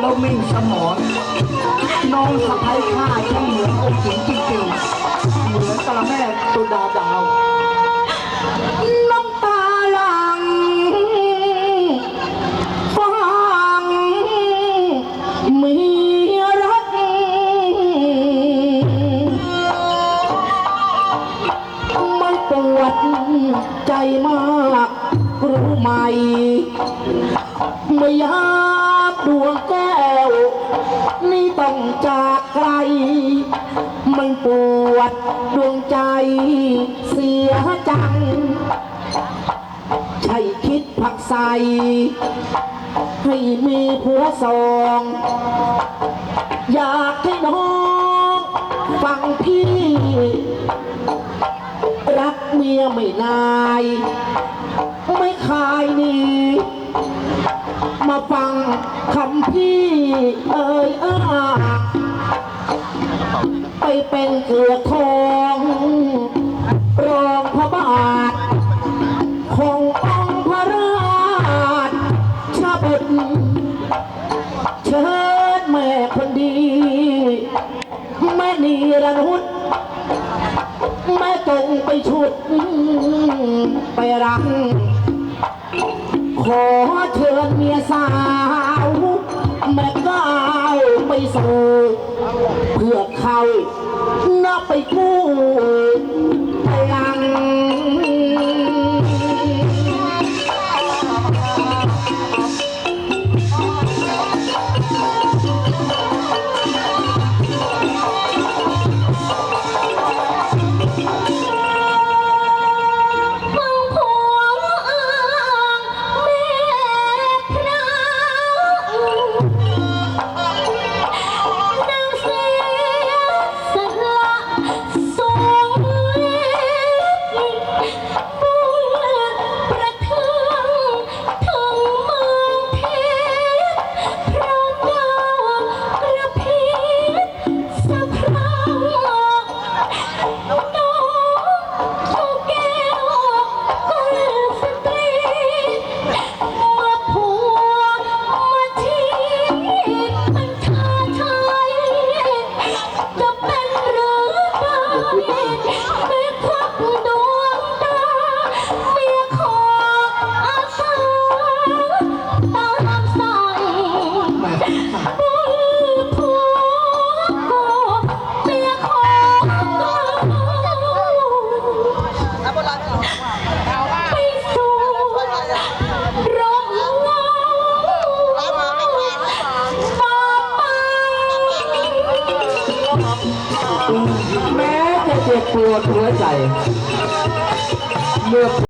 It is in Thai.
แล้วมิ่งสมอนน้องสะพ้ายข้าช่างเหมือนองค์หญิงจริงๆเหมือนกระแม่ตุดาดาว น้ำตาหลังฟังมีรัก มันปวดใจมากรู้ไหม ไม่อยาก ดวงแก้ว นี่ต้องจากไกล มันปวดดวงใจเสียจัง ใช่คิดผักใส ให้มีผัวสอง อยากให้น้องฟังพี่ รักเมียไม่นาย ไม่คายหนี มาฟังคำพี่เอ่ยอ้าไปเป็นเกลือทองรองพระบาท ขององค์พระราชาบุตรเชิญแม่คนดี แม่นีรนุษแม่จงไปชุด ไปรัง เชิญเมียสาวแม่ก้าวไปสู่เพื่อเขาน่าไปกู้ แม้จะเจ็บปวดหัวใจเมื่อ